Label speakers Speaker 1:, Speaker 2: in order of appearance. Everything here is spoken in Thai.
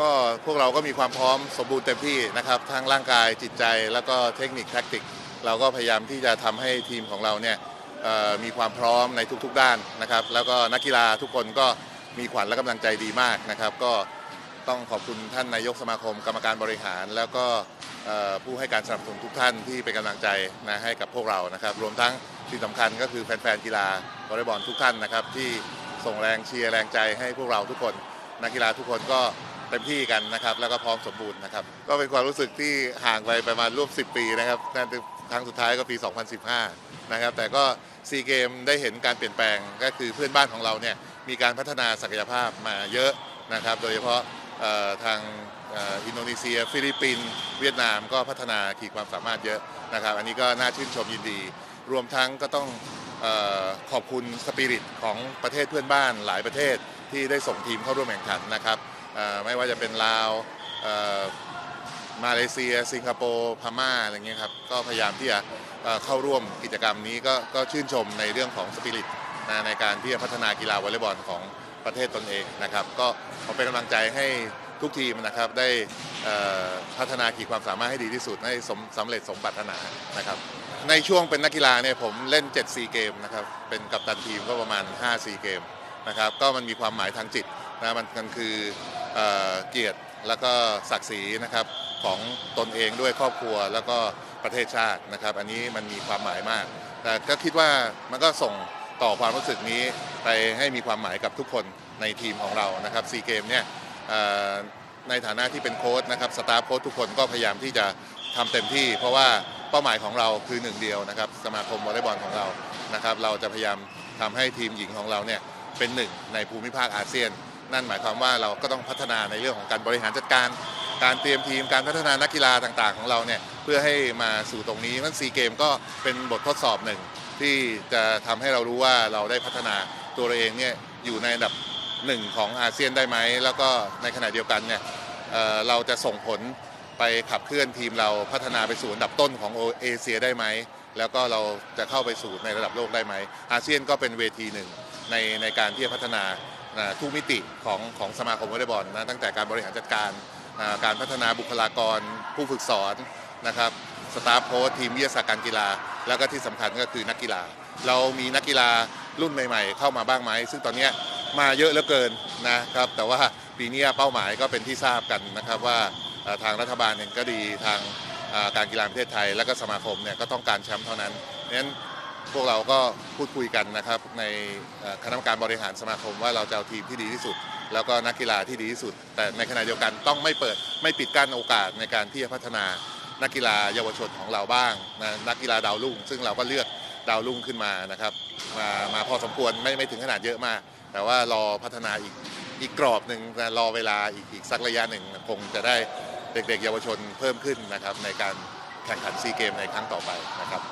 Speaker 1: ก็พวกเราก็มีความพร้อมสมบูรณ์เต็มที่นะครับทั้งร่างกายจิตใจแล้วก็เทคนิคแท็กติก เราก็พยายามที่จะทำให้ทีมของเราเนี่ยมีความพร้อมในทุกๆด้านนะครับ แล้วก็นักกีฬาทุกคนก็มีขวัญและกำลังใจดีมากนะครับ ก็ต้องขอบคุณท่านนายกสมาคม กรรมการบริหาร แล้วก็ผู้ให้การสนับสนุนทุกท่านที่เป็นกำลังใจนะให้กับพวกเรานะครับ รวมทั้งที่สำคัญก็คือแฟนๆกีฬาวอลเลย์บอลทุกท่านนะครับที่ส่งแรงเชียร์แรงใจให้พวกเราทุกคนนักกีฬาทุกคนก็ เต็มที่กันนะครับ แล้วก็พร้อมสมบูรณ์นะครับ ก็เป็นความรู้สึกที่ห่างไปประมาณร่วม 10 ปีนะครับนั่นคือครั้งสุดท้ายก็ปี 2015 นะครับ แต่ก็ซีเกมได้เห็นการเปลี่ยนแปลงก็คือเพื่อนบ้านของเราเนี่ยมีการพัฒนาศักยภาพมาเยอะนะครับ โดยเฉพาะทางอินโดนีเซีย ฟิลิปปินส์เวียดนามก็พัฒนาขีดความสามารถเยอะนะครับ อันนี้ก็น่าชื่นชมยินดี รวมทั้งก็ต้องออขอบคุณสปิริตของประเทศเพื่อนบ้านหลายประเทศที่ได้ส่งทีมเข้าร่วมแข่งขันนะครับ ไม่ว่าจะเป็นลาวมาเลเซีย สิงคโปร์พม่าอะไรเงี้ยครับก็พยายามที่จะเข้าร่วมกิจกรรมนี้ก็ก็ชื่นชมในเรื่องของสปิริตในการที่จะพัฒนากีฬาวอลเลย์บอลของประเทศตนเองนะครับ ก็ขอเป็นกำลังใจให้ทุกทีมนะครับได้พัฒนาขีดความสามารถให้ดีที่สุดให้สมสำเร็จสมปรารถนานะครับ ในช่วงเป็นนักกีฬาเนี่ยผมเล่น 7 4 เกมนะครับเป็นกัปตันทีมก็ประมาณ 5 4 เกมนะครับก็มันมีความหมายทางจิตนะมันมันคือ เเกียรติแล้วก็ศักดิ์ศรีนะครับของตนเองด้วยครอบครัวแล้วก็ประเทศชาตินะครับ อันนี้มันมีความหมายมาก แต่ก็คิดว่ามันก็ส่งต่อความรู้สึกนี้ไปให้มีความหมายกับทุกคนในทีมของเรานะครับซีเกมเนี่ยในฐานะที่เป็นโค้ชนะครับสตาฟโค้ชทุกคนก็พยายามที่จะทำเต็มที่ เพราะว่าเป้าหมายของเราคือหนึ่งเดียวนะครับสมาคมวอลเลย์บอลของเรานะครับ เราจะพยายามทำให้ทีมหญิงของเราเนี่ยเป็นหนึ่งในภูมิภาคอาเซียน นั่นหมายความว่าเราก็ต้องพัฒนาในเรื่องของการบริหารจัดการ การเตรียมทีมการพัฒนานักกีฬาต่างๆ ของเราเนี่ยเพื่อให้มาสู่ตรงนี้มันซีเกมก็เป็นบททดสอบหนึ่งที่จะทำให้เรารู้ว่าเราได้พัฒนาตัวเราเองเนี่ยอยู่ในอันดับหนึ่งของอาเซียนได้ไหม แล้วก็ในขณะเดียวกันเนี่ยเเราจะส่งผลไปขับเคลื่อนทีมเราพัฒนาไปสู่อันดับต้นของเอเชียได้ไหม แล้วก็เราจะเข้าไปสู่ในระดับโลกได้ไหม อาเซียนก็เป็นเวทีหนึ่งในในการที่จะพัฒนา ทุกมิติของของสมาคมวอลเลย์บอลนะตั้งแต่การบริหารจัดการการพัฒนาบุคลากร ผู้ฝึกสอนนะครับสตาฟโค้ชทีมวิทยาศาสตร์การกีฬา แล้วก็ที่สำคัญก็คือนักกีฬา เรามีนักกีฬารุ่นใหม่ ๆ เข้ามาบ้างไหม ซึ่งตอนนี้มาเยอะเหลือเกินนะครับแต่ว่าปีนี้เป้าหมายก็เป็นที่ทราบกันนะครับว่าทางรัฐบาลเองก็ดีทางการกีฬาประเทศไทย และก็สมาคมเนี่ยก็ต้องการแชมป์เท่านั้นเพราะฉะนั้น พวกเราก็พูดคุยกันนะครับ ในคณะกรรมการบริหารสมาคมว่าเราจะเอาทีมที่ดีที่สุด แล้วก็นักกีฬาที่ดีที่สุด แต่ในขณะเดียวกันต้องไม่เปิดไม่ปิดกั้นโอกาสในการที่จะพัฒนานักกีฬาเยาวชนของเราบ้างนะนักกีฬาดาวรุ่ง ซึ่งเราก็เลือกดาวรุ่งขึ้นมานะครับมามาพอสมควรไม่ไม่ถึงขนาดเยอะมาก แต่ว่ารอพัฒนาอีกอีกกรอบหนึ่งนะรอเวลาอีกอีกสักระยะหนึ่งคงจะได้เด็กๆ เยาวชนเพิ่มขึ้นนะครับในการแข่งขันซีเกมในครั้งต่อไปนะครับ